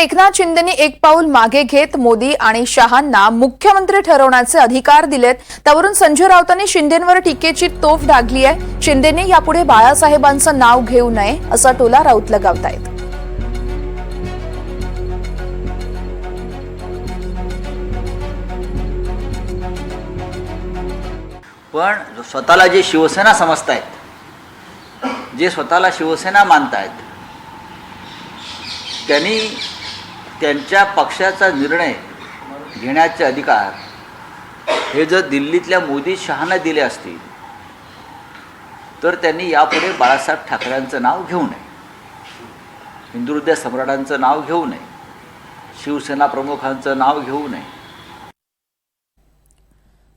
एकनाथ शिंदेनी एक पाऊल मागे घेत मोदी आणि शहांना मुख्यमंत्री ठरवण्याचे अधिकार दिलेत. त्यावरून संजय राऊतांनी शिंदेंवर टीकेची तोफ डागली आहे. शिंदेने यापुढे बाळासाहेबांचं नाव घेऊ नये असा टोला राऊत लगावतायत. पण स्वतःला जे शिवसेना समजतायत जे स्वतःला शिवसेना मानतायत त्यांनी त्यांच्या पक्षाचा निर्णय घेण्याचे अधिकार हे जर दिल्लीतल्या मोदी शहाना दिले असतील तर त्यांनी यापुढे बाळासाहेब ठाकरेंचं नाव घेऊ नये हिंदुहृदय सम्राटांचं नाव घेऊ नये शिवसेना प्रमुखांचं नाव घेऊ नये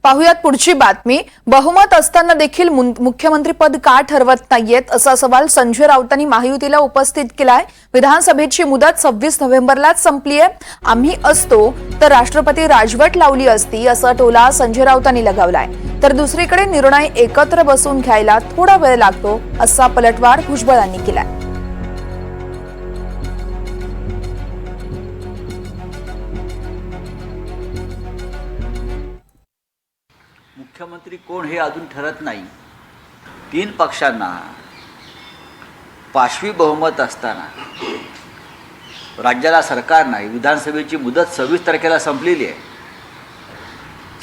पाहुयात पुढची बातमी. बहुमत असताना देखील मुन- मुख्यमंत्रीपद का ठरवत नाहीयेत असा सवाल संजय राऊतांनी महायुतीला उपस्थित केलाय. विधानसभेची मुदत सव्वीस नोव्हेंबरलाच संपली आहे आम्ही असतो तर राष्ट्रपती राजवट लावली असती असा टोला संजय राऊतांनी लगावलाय. तर दुसरीकडे निर्णय एकत्र बसून घ्यायला थोडा वेळ लागतो असा पलटवार भुजबळांनी केलाय. मुख्यमंत्री कोण हे अजून ठरत नाही. तीन पक्षांना पाशवी बहुमत असताना राज्याला सरकार नाही विधानसभेची मुदत सव्वीस तारखेला संपलेली आहे.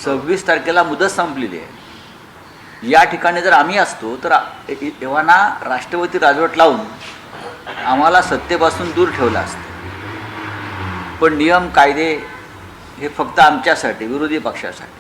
सव्वीस तारखेला मुदत संपलेली आहे. या ठिकाणी जर आम्ही असतो तर एव्हाना राष्ट्रपती राजवट लावून आम्हाला सत्तेपासून दूर ठेवलं असतं. पण नियम कायदे हे फक्त आमच्यासाठी विरोधी पक्षासाठी.